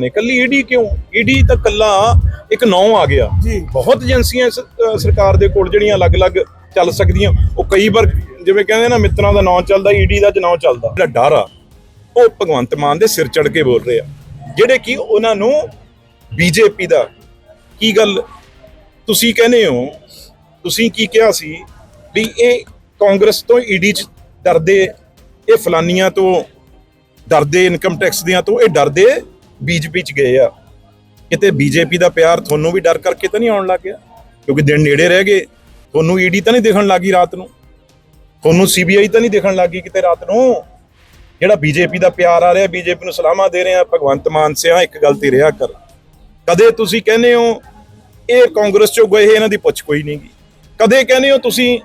ਨੇ ਕੱਲੀ ਈਡੀ ਕਿਉਂ? ਈਡੀ ਤਾਂ ਕੱਲਾ ਇੱਕ ਨੌ ਆ ਗਿਆ। ਜੀ। ਬਹੁਤ ਏਜੰਸੀਆਂ ਸਰਕਾਰ ਦੇ ਕੋਲ ਜਿਹੜੀਆਂ ਅਲੱਗ-ਅਲੱਗ ਚੱਲ ਸਕਦੀਆਂ। ਉਹ ਕਈ ਵਾਰ ਜਿਵੇਂ ਕਹਿੰਦੇ ਨਾ ਮਿੱਤਰਾਂ ਦਾ ਨਾਂ ਚੱਲਦਾ ਈਡੀ ਦਾ ਨਾਂ ਚੱਲਦਾ। ਜਿਹੜਾ ਡਰ ਆ ਉਹ ਭਗਵੰਤ ਮਾਨ ਦੇ ਸਿਰ ਚੜ ਕੇ ਬੋਲ ਰਹੇ। ਆ ਜਿਹੜੇ ਕਿ ਉਹਨਾਂ ਨੂੰ ਬੀਜੇਪੀ ਦਾ ਕੀ ਗੱਲ ਤੁਸੀਂ ਕਹਿੰਦੇ ਹੋ ਤੁਸੀਂ ਕੀ ਕਿਹਾ ਸੀ ਵੀ ਇਹ ਕਾਂਗਰਸ ਤੋਂ ਈਡੀ ਚ ਡਰਦੇ ਇਹ ਫਲਾਨੀਆਂ ਤੋਂ ਡਰਦੇ ਇਨਕਮ ਟੈਕਸ ਦੀਆਂ ਤੋਂ ਇਹ ਡਰਦੇ ਬੀਜੇਪੀ ਚ ਗਏ ਆ। ਕਿਤੇ ਬੀਜੇਪੀ ਦਾ ਪਿਆਰ ਤੁਹਾਨੂੰ ਵੀ ਡਰ ਕਰਕੇ ਤਾਂ ਨਹੀਂ ਆਉਣ ਲੱਗ ਗਿਆ? ਕਿਉਂਕਿ ਦਿਨ ਨੇੜੇ ਰਹਿ ਗਏ, ਤੁਹਾਨੂੰ ਈਡੀ ਤਾਂ ਨਹੀਂ ਦਿਖਣ ਲੱਗੀ ਰਾਤ ਨੂੰ? ਤੁਹਾਨੂੰ ਸੀਬੀਆਈ ਤਾਂ ਨਹੀਂ ਦਿਖਣ ਲੱਗੀ ਕਿਤੇ ਰਾਤ ਨੂੰ? ਜਿਹੜਾ ਬੀਜੇਪੀ ਦਾ ਪਿਆਰ ਆ ਰਿਹਾ, ਬੀਜੇਪੀ ਨੂੰ ਸਲਾਮਾਂ ਦੇ ਰਹੇ ਆ ਭਗਵੰਤ ਮਾਨ ਸਿਆ ਇੱਕ ਗੱਲ ਤੇ ਰਿਹਾ ਕਰ। ਕਦੇ ਤੁਸੀਂ ਕਹਿੰਦੇ ਹੋ, ਇਹ ਕਾਂਗਰਸ ਚੋਂ ਗਏ ਇਹਨਾਂ ਦੀ ਪੁੱਛ ਕੋਈ ਨਹੀਂਗੀ ਕਦੇ ਕਹਿੰਦੇ ਹੋ ਤੁਸੀਂ,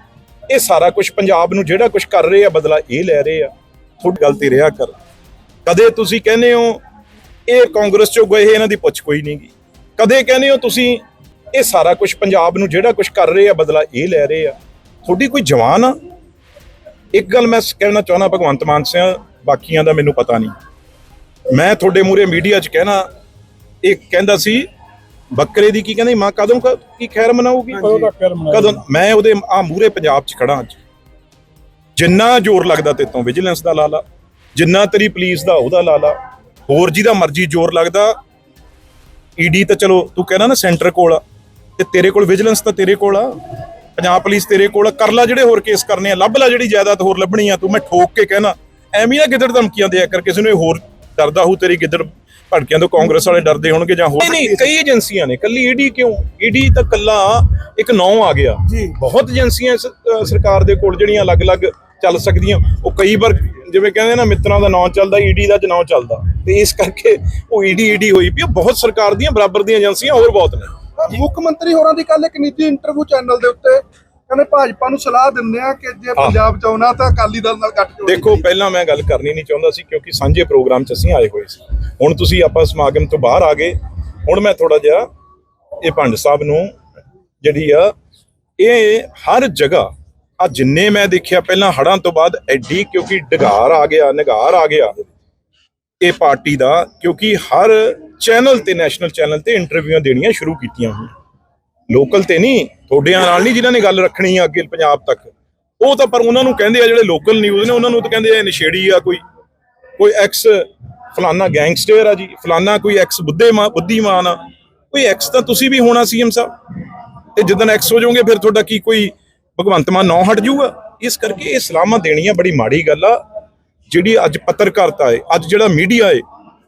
ਇਹ ਸਾਰਾ ਕੁਝ ਪੰਜਾਬ ਨੂੰ ਜਿਹੜਾ ਕੁਝ ਕਰ ਰਹੇ ਆ, ਬਦਲਾ ਇਹ ਲੈ ਰਹੇ ਆ। ਤੁਹਾਡੀ ਗੱਲ ਤੇ ਰਿਹਾ ਕਰ। ਕਦੇ ਤੁਸੀਂ ਕਹਿੰਦੇ ਹੋ ਇਹ ਕਾਂਗਰਸ ਚੋਂ ਗਏ ਇਹਨਾਂ ਦੀ ਪੁੱਛ ਕੋਈ ਨਹੀਂਗੀ ਕਦੇ ਕਹਿੰਦੇ ਹੋ ਤੁਸੀਂ ਇਹ ਸਾਰਾ ਕੁਝ ਪੰਜਾਬ ਨੂੰ ਜਿਹੜਾ ਕੁਝ ਕਰ ਰਹੇ ਆ ਬਦਲਾ ਇਹ ਲੈ ਰਹੇ ਆ। ਤੁਹਾਡੀ ਕੋਈ ਜਵਾਨ ਆ? ਇੱਕ ਗੱਲ ਮੈਂ ਕਹਿਣਾ ਚਾਹੁੰਦਾ ਭਗਵੰਤ ਮਾਨ ਸਿਆ ਬਾਕੀਆਂ ਦਾ ਮੈਨੂੰ ਪਤਾ ਨਹੀਂ ਮੈਂ ਤੁਹਾਡੇ ਮੂਰੇ ਮੀਡੀਆ 'ਚ ਕਹਿਣਾ ਇਹ ਕਹਿੰਦਾ ਸੀ ਬੱਕਰੇ ਦੀ ਕੀ ਕਹਿੰਦੇ ਮਾਂ ਕਦੋਂ ਕ- ਕੀ ਖੈਰ ਮਨਾਊਗੀ? ਕਦੋਂ ਮੈਂ ਉਹਦੇ ਆ ਮੂਰੇ ਪੰਜਾਬ 'ਚ ਖੜਾ ਅੱਜ। ਜਿੰਨਾ ਜ਼ੋਰ ਲੱਗਦਾ ਤੇ ਤੋਂ ਵਿਜੀਲੈਂਸ ਦਾ ਲਾ ਲਾ। ਜਿੰਨਾ ਤੇਰੀ ਪੁਲਿਸ ਦਾ ਉਹਦਾ ਲਾ ਲਾ। ਹੋਰ ਜਿਹਦਾ ਮਰਜ਼ੀ ਜ਼ੋਰ ਲੱਗਦਾ ਈਡੀ ਤਾਂ ਚਲੋ ਤੂੰ ਕਹਿਣਾ ਨਾ ਸੈਂਟਰ ਕੋਲ ਆ ਤੇ ਤੇਰੇ ਕੋਲ ਵਿਜੀਲੈਂਸ ਤਾਂ ਤੇਰੇ ਕੋਲ ਆ ਪੰਜਾਬ ਪੁਲਿਸ ਤੇਰੇ ਕੋਲ। ਕਰ ਲਾ ਜਿਹੜੇ ਹੋਰ ਕੇਸ ਕਰਨੇ ਆ ਲੱਭ ਲੈ ਜਿਹੜੀ ਜਾਇਦਾਦ ਹੋਰ ਲੱਭਣੀ ਆ ਤੂੰ ਮੈਂ ਠੋਕ ਕੇ ਕਹਿਣਾ ਐਵੇਂ ਨਾ ਗਿੱਦੜ ਧਮਕੀਆਂ ਦਿਆ ਕਰ ਕਿਸੇ ਨੂੰ ਇਹ ਹੋਰ ਡਰਦਾ ਹੋ ਤੇਰੀ ਗਿੱਦੜ ਭੜਕਿਆਂ ਤੋਂ ਕਾਂਗਰਸ ਵਾਲੇ ਡਰਦੇ ਹੋਣਗੇ ਜਾਂ ਹੋਰ ਨਹੀਂ ਕਈ ਏਜੰਸੀਆਂ ਨੇ ਕੱਲੀ ਈਡੀ ਕਿਉਂ ਈਡੀ ਤਾਂ ਕੱਲਾ ਇੱਕ ਨੌ ਆ ਗਿਆ ਜੀ। ਬਹੁਤ ਏਜੰਸੀਆਂ ਸਰਕਾਰ ਦੇ ਕੋਲ ਜਿਹੜੀਆਂ ਅਲੱਗ-ਅਲੱਗ ਚੱਲ ਸਕਦੀਆਂ। ਉਹ ਕਈ ਵਾਰ ਜਿਵੇਂ ਕਹਿੰਦੇ ਨਾ ਮਿੱਤਰਾਂ ਦਾ ਨਾਂ ਚੱਲਦਾ ਈਡੀ ਦਾ ਨਾਂ ਚੱਲਦਾ। ਤੇ ਇਸ ਕਰਕੇ ਉਹ ਈਡੀ ਈਡੀ ਹੋਈ ਪਈ। ਬਹੁਤ ਸਰਕਾਰ ਦੀਆਂ ਬਰਾਬਰ ਦੀਆਂ ਏਜੰਸੀਆਂ ਹੋਰ ਬਹੁਤ ਨੇ। ਮੁੱਖ ਮੰਤਰੀ ਹੋਰਾਂ ਦੀ ਕੱਲ ਇੱਕ ਨਿੱਜੀ ਇੰਟਰਵਿਊ ਚੈਨਲ ਦੇ ਉੱਤੇ ਕਹਿੰਦੇ ਭਾਜਪਾ ਨੂੰ ਸਲਾਹ ਦਿੰਦੇ ਆ ਕਿ ਜੇ ਪੰਜਾਬ ਚ ਆਉਣਾ ਤਾਂ ਅਕਾਲੀ ਦਲ ਨਾਲ ਗੱਠ ਜੋੜ ਦੇਖੋ ਪਹਿਲਾਂ ਮੈਂ ਗੱਲ ਕਰਨੀ ਨਹੀਂ ਚਾਹੁੰਦਾ ਸੀ ਕਿਉਂਕਿ ਸਾਂਝੇ ਪ੍ਰੋਗਰਾਮ 'ਚ ਅਸੀਂ ਆਏ ਹੋਏ ਸੀ। ਹੁਣ ਤੁਸੀਂ ਆਪਾਂ ਸਮਾਗਮ ਤੋਂ ਬਾਹਰ ਆ ਗਏ। ਹੁਣ ਮੈਂ ਥੋੜਾ ਜਿਹਾ ਇਹ ਭੰਡ ਸਾਹਿਬ ਨੂੰ ਜਿਹੜੀ ਆ ਇਹ ਹਰ ਜਗ੍ਹਾ ਆ ਜਿੰਨੇ ਮੈਂ ਦੇਖਿਆ ਪਹਿਲਾਂ ਹੜਾਂ ਤੋਂ ਬਾਅਦ ਐਡੀ ਕਿਉਂਕਿ ਡਗਾਰ ਆ ਗਿਆ, ਨਿਗਾਰ ਆ ਗਿਆ। ਇਹ ਪਾਰਟੀ ਦਾ ਕਿਉਂਕਿ ਹਰ ਚੈਨਲ ਤੇ, ਨੈਸ਼ਨਲ ਚੈਨਲ ਤੇ ਇੰਟਰਵਿਊਆਂ ਦੇਣੀਆਂ ਸ਼ੁਰੂ ਕੀਤੀਆਂ ਹੋਈਆਂ। ਲੋਕਲ ਤੇ ਨਹੀਂ, ਤੁਹਾਡਿਆਂ ਨਾਲ ਨਹੀਂ ਜਿਨ੍ਹਾਂ ਨੇ ਗੱਲ ਰੱਖਣੀ ਆ ਅੱਗੇ ਪੰਜਾਬ ਤੱਕ। ਉਹ ਤਾਂ ਪਰ ਉਹਨਾਂ ਨੂੰ ਕਹਿੰਦੇ ਆ ਜਿਹੜੇ ਲੋਕਲ ਨਿਊਜ਼ ਨੇ, ਉਹਨਾਂ ਨੂੰ ਤਾਂ ਕਹਿੰਦੇ ਆ ਨਸ਼ੇੜੀ ਆ ਕੋਈ। ਕੋਈ ਐਕਸ ਫਲਾਨਾ ਗੈਂਗਸਟਰ ਆ ਜੀ, ਫਲਾਨਾ ਕੋਈ ਐਕਸ ਬੁੱਧੇਮਾਨ ਬੁੱਧੀਮਾਨ ਆ। ਕੋਈ ਐਕਸ ਤਾਂ ਤੁਸੀਂ ਵੀ ਹੋਣਾ ਸੀਐਮ ਸਾਹਿਬ। ਤੇ ਜਦੋਂ ਐਕਸ ਹੋ ਜਾਓਗੇ, ਫਿਰ ਤੁਹਾਡਾ ਕੀ ਕੋਈ ਭਗਵੰਤ ਮਾਨ ਨੌ ਹਟ ਜਾਊਗਾ। ਇਸ ਕਰਕੇ ਇਹ ਸਲਾਮਾਂ ਦੇਣੀਆਂ ਬੜੀ ਮਾੜੀ ਗੱਲ ਆ। ਜਿਹੜੀ ਅੱਜ ਪੱਤਰਕਾਰਤਾ ਹੈ ਅੱਜ ਜਿਹੜਾ ਮੀਡੀਆ ਹੈ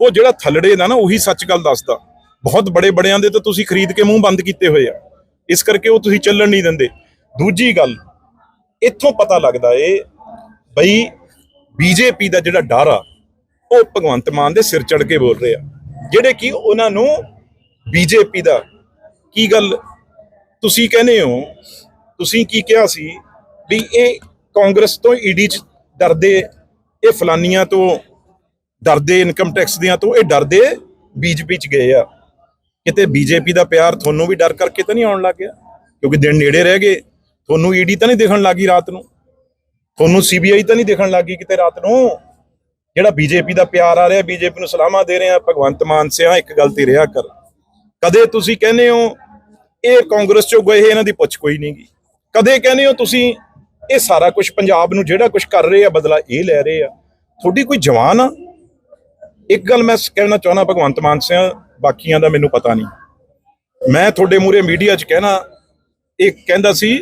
ਉਹ ਜਿਹੜਾ ਥੱਲੜੇ ਦਾ ਨਾ, ਉਹੀ ਸੱਚ ਗੱਲ ਦੱਸਦਾ। ਬਹੁਤ ਬੜੇ ਬੜਿਆਂ ਦੇ ਤਾਂ ਤੁਸੀਂ ਖਰੀਦ ਕੇ ਮੂੰਹ ਬੰਦ ਕੀਤੇ ਹੋਏ ਆ। ਇਸ ਕਰਕੇ ਉਹ ਤੁਸੀਂ ਚੱਲਣ ਨਹੀਂ ਦਿੰਦੇ। ਦੂਜੀ ਗੱਲ, ਇੱਥੋਂ ਪਤਾ ਲੱਗਦਾ ਏ ਬਈ ਬੀਜੇਪੀ ਦਾ ਜਿਹੜਾ ਡਰ ਆ, ਉਹ ਭਗਵੰਤ ਮਾਨ ਦੇ ਸਿਰ ਚੜ ਕੇ ਬੋਲ ਰਹੇ। ਆ ਜਿਹੜੇ ਕਿ ਉਹਨਾਂ ਨੂੰ ਬੀਜੇਪੀ ਦਾ ਕੀ ਗੱਲ ਤੁਸੀਂ ਕਹਿੰਦੇ ਹੋ ਤੁਸੀਂ ਕੀ ਕਿਹਾ ਸੀ ਵੀ ਇਹ ਕਾਂਗਰਸ ਤੋਂ ਈਡੀ ਚ ਡਰਦੇ, ਇਹ ਫਲਾਨੀਆਂ ਤੋਂ ਡਰਦੇ, ਇਨਕਮ ਟੈਕਸ ਦੀਆਂ ਤੋਂ ਇਹ ਡਰਦੇ ਬੀਜੇਪੀ ਚ ਗਏ ਆ। ਕਿਤੇ ਬੀਜੇਪੀ ਦਾ ਪਿਆਰ ਤੁਹਾਨੂੰ ਵੀ ਡਰ ਕਰਕੇ ਤਾਂ ਨਹੀਂ ਆਉਣ ਲੱਗ ਗਿਆ? ਕਿਉਂਕਿ ਦਿਨ ਨੇੜੇ ਰਹਿ ਗਏ, ਤੁਹਾਨੂੰ ਈਡੀ ਤਾਂ ਨਹੀਂ ਦਿਖਣ ਲੱਗੀ ਰਾਤ ਨੂੰ? ਤੁਹਾਨੂੰ ਸੀਬੀਆਈ ਤਾਂ ਨਹੀਂ ਦਿਖਣ ਲੱਗੀ ਕਿਤੇ ਰਾਤ ਨੂੰ? ਜਿਹੜਾ ਬੀਜੇਪੀ ਦਾ ਪਿਆਰ ਆ ਰਿਹਾ, ਬੀਜੇਪੀ ਨੂੰ ਸਲਾਮਾਂ ਦੇ ਰਿਹਾ, ਭਗਵੰਤ ਮਾਨ ਸਿਆ ਇੱਕ ਗੱਲ ਤੇ ਰਿਹਾ ਕਰ। ਕਦੇ ਤੁਸੀਂ ਕਹਿੰਦੇ ਹੋ, ਇਹ ਕਾਂਗਰਸ ਚੋਂ ਗਏ ਇਹਨਾਂ ਦੀ ਪੁੱਛ ਕੋਈ ਨਹੀਂਗੀ ਕਦੇ ਕਹਿੰਦੇ ਹੋ ਤੁਸੀਂ ਇਹ ਸਾਰਾ ਕੁਝ ਪੰਜਾਬ ਨੂੰ ਜਿਹੜਾ ਕੁਝ ਕਰ ਰਹੇ ਆ ਬਦਲਾ ਇਹ ਲੈ ਰਹੇ ਆ। ਤੁਹਾਡੀ ਕੋਈ ਜਵਾਨ ਆ? ਇੱਕ ਗੱਲ ਮੈਂ ਕਹਿਣਾ ਚਾਹੁੰਦਾ ਭਗਵੰਤ ਮਾਨ ਸਿਆ ਬਾਕੀਆਂ ਦਾ ਮੈਨੂੰ ਪਤਾ ਨਹੀਂ। ਮੈਂ ਤੁਹਾਡੇ ਮੂਰੇ ਮੀਡੀਆ 'ਚ ਕਹਿਣਾ ਇਹ ਕਹਿੰਦਾ ਸੀ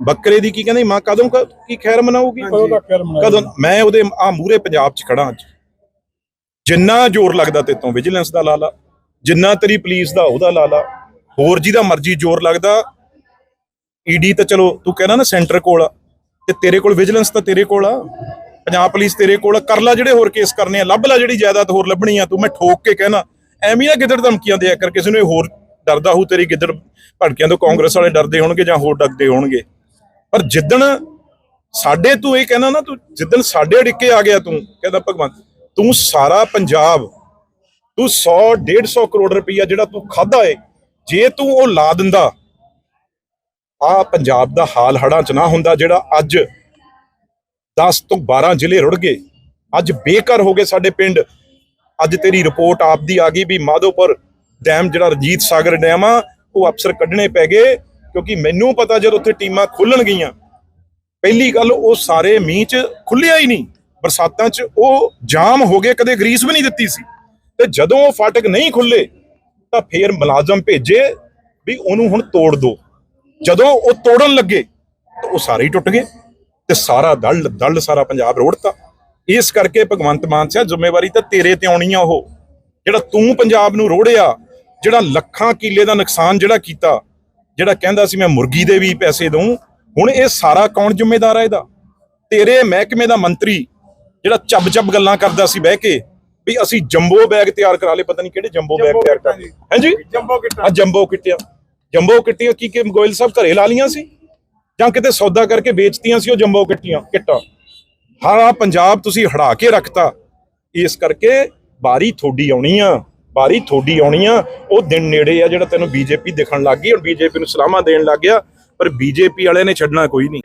ਬੱਕਰੇ ਦੀ ਕੀ ਕਹਿੰਦੇ ਮਾਂ ਕਦੋਂ ਕ- ਖੈਰ ਮਨਾਊਗੀ? ਕਦੋਂ ਮੈਂ ਉਹਦੇ ਆ ਮੂਰੇ ਪੰਜਾਬ 'ਚ ਖੜਾ ਅੱਜ। ਜਿੰਨਾ ਜ਼ੋਰ ਲੱਗਦਾ ਤੇ ਤੋਂ ਵਿਜੀਲੈਂਸ ਦਾ ਲਾ ਲਾ ਜਿੰਨਾ ਤੇਰੀ ਪੁਲਿਸ ਦਾ ਉਹਦਾ ਲਾ ਲਾ ਹੋਰ ਜਿਹਦਾ ਮਰਜ਼ੀ ਜ਼ੋਰ ਲੱਗਦਾ ਈਡੀ ਤਾਂ ਚਲੋ, ਤੂੰ ਕਹਿੰਦਾ ਨਾ ਸੈਂਟਰ ਕੋਲ ਆ, ਤੇ ਤੇਰੇ ਕੋਲ ਵਿਜੀਲੈਂਸ ਤਾਂ ਤੇਰੇ ਕੋਲ ਆ, ਪੰਜਾਬ ਪੁਲਿਸ ਤੇਰੇ ਕੋਲ ਆ। ਕਰ ਲੈ ਜਿਹੜੇ ਹੋਰ ਕੇਸ ਕਰਨੇ ਆ, ਲੱਭ ਲੈ ਜਿਹੜੀ ਜਾਇਦਾਦ ਹੋਰ ਲੱਭਣੀ ਆ, ਤੂੰ ਮੈਂ ਠੋਕ ਕੇ ਕਹਿਣਾ, ਐਵੇਂ ਨਾ ਗਿੱਦੜ ਧਮਕੀਆਂ ਦੇ ਕਰ, ਕਿਸੇ ਨੂੰ ਇਹ ਹੋਰ ਡਰਦਾ ਹੋ ਤੇਰੀ ਗਿੱਦੜ ਭੜਕਿਆਂ ਤੋਂ ਕਾਂਗਰਸ ਵਾਲੇ ਡਰਦੇ ਹੋਣਗੇ ਜਾਂ ਹੋਰ ਡਰਦੇ ਹੋਣਗੇ ਪਰ ਜਿੱਦਣ ਸਾਡੇ ਤੂੰ ਇਹ ਕਹਿਣਾ ਨਾ, ਤੂੰ ਜਿੱਦਣ ਸਾਡੇ ਅੜਿੱਕੇ ਆ ਗਿਆ ਤੂੰ, ਕਹਿੰਦਾ ਭਗਵੰਤ, ਤੂੰ ਸਾਰਾ ਪੰਜਾਬ, ਤੂੰ 100 150 ਕਰੋੜ ਰੁਪਈਆ ਜਿਹੜਾ ਤੂੰ ਖਾਦਾ ਏ, ਜੇ ਤੂੰ ਉਹ ਲਾ ਦਿੰਦਾ ਆ ਪੰਜਾਬ ਦਾ ਹਾਲ ਹੜਾਂ ਚ ਨਾ ਹੁੰਦਾ, ਜਿਹੜਾ ਅੱਜ 10 ਤੋਂ 12 ਜ਼ਿਲ੍ਹੇ ਰੁੜ ਗਏ। ਅੱਜ ਬੇਘਰ ਹੋ ਗਏ ਸਾਡੇ ਪਿੰਡ। ਅੱਜ ਤੇਰੀ ਰਿਪੋਰਟ ਆਪ ਦੀ ਆ ਗਈ ਵੀ ਮਾਧੋਪੁਰ ਡੈਮ ਜਿਹੜਾ ਰਜੀਤ ਸਾਗਰ ਡੈਮ ਆ, ਉਹ ਅਫਸਰ ਕੱਢਣੇ ਪੈ ਗਏ, ਕਿਉਂਕਿ ਮੈਨੂੰ ਪਤਾ ਜਦ ਉੱਥੇ ਟੀਮਾਂ ਖੁੱਲਣ ਗਈਆਂ, ਪਹਿਲੀ ਗੱਲ ਉਹ ਸਾਰੇ ਮੀਂਹ ਚ ਖੁੱਲਿਆ ਹੀ ਨਹੀਂ। ਬਰਸਾਤਾਂ ਚ ਉਹ ਜਾਮ ਹੋ ਗਏ, ਕਦੇ ਗਰੀਸ ਵੀ ਨਹੀਂ ਦਿੱਤੀ ਸੀ। ਤੇ ਜਦੋਂ ਉਹ ਫਾਟਕ ਨਹੀਂ ਖੁੱਲੇ, ਤਾਂ ਫੇਰ ਮੁਲਾਜ਼ਮ ਭੇਜੇ ਵੀ ਉਹਨੂੰ ਹੁਣ ਤੋੜ ਦਿਓ ਜਦੋਂ ਉਹ ਤੋੜਨ ਲੱਗੇ ਤਾਂ ਉਹ ਸਾਰੇ ਹੀ ਟੁੱਟ ਗਏ ਤੇ ਸਾਰਾ ਦਲ ਦਲ ਸਾਰਾ ਪੰਜਾਬ ਰੋੜਤਾ। ਇਸ ਕਰਕੇ ਭਗਵੰਤ ਮਾਨ ਸਿਆ ਜ਼ਿੰਮੇਵਾਰੀ ਤਾਂ ਤੇਰੇ ਤੇ ਆਉਣੀ ਆ ਉਹ। ਜਿਹੜਾ ਤੂੰ ਪੰਜਾਬ ਨੂੰ ਰੋੜਿਆ ਜਿਹੜਾ ਲੱਖਾਂ ਕਿੱਲੇ ਦਾ ਨੁਕਸਾਨ ਜਿਹੜਾ ਕੀਤਾ ਜਿਹੜਾ ਕਹਿੰਦਾ ਸੀ ਮੈਂ ਮੁਰਗੀ ਦੇ ਵੀ ਪੈਸੇ ਦਊਂ ਹੁਣ ਇਹ ਸਾਰਾ ਕੌਣ ਜ਼ਿੰਮੇਦਾਰ ਹੈ ਇਹਦਾ? ਤੇਰੇ ਮਹਿਕਮੇ ਦਾ ਮੰਤਰੀ ਜਿਹੜਾ ਚੱਬ ਚੱਬ ਗੱਲਾਂ ਕਰਦਾ ਸੀ ਬਹਿ ਕੇ ਵੀ ਅਸੀਂ ਜੰਬੋ ਬੈਗ ਤਿਆਰ ਕਰਾ ਲਏ ਪਤਾ ਨਹੀਂ ਕਿਹੜੇ ਜੰਬੋ ਬੈਗ ਤਿਆਰ ਕਰ ਹਾਂਜੀ? ਜੰਬੋ ਕਿੱਟਾਂ। ਆ ਜੰਬੋ ਕਿੱਟੀਆਂ ਜੰਬੋ ਕਿੱਟੀਆਂ ਕੀ ਕਿ ਗੋਇਲ ਸਾਹਿਬ ਘਰੇ ਲਾ ਲੀਆਂ ਸੀ? ਜਾਂ ਕਿਤੇ ਸੌਦਾ ਕਰਕੇ ਵੇਚਤੀਆਂ ਸੀ ਉਹ ਜੰਬੋ ਕਿੱਟੀਆਂ, ਕਿੱਟਾਂ? ਹਾਰਾ ਪੰਜਾਬ ਤੁਸੀਂ ਹੜਾ ਕੇ ਰੱਖਤਾ। ਇਸ ਕਰਕੇ ਬਾਰੀ ਥੋੜੀ ਆਉਣੀ ਆ, ਬਾਰੀ ਥੋੜੀ ਆਉਣੀ ਆ। ਉਹ ਦਿਨ ਨੇੜੇ ਆ ਜਿਹੜਾ ਤੈਨੂੰ ਬੀਜੇਪੀ ਦਿਖਣ ਲੱਗ ਗਈ ਹੁਣ ਬੀਜੇਪੀ ਨੂੰ ਸਲਾਮਾਂ ਦੇਣ ਲੱਗ ਗਿਆ, ਪਰ ਬੀਜੇਪੀ ਵਾਲਿਆਂ ਨੇ ਛੱਡਣਾ ਕੋਈ ਨਹੀਂ।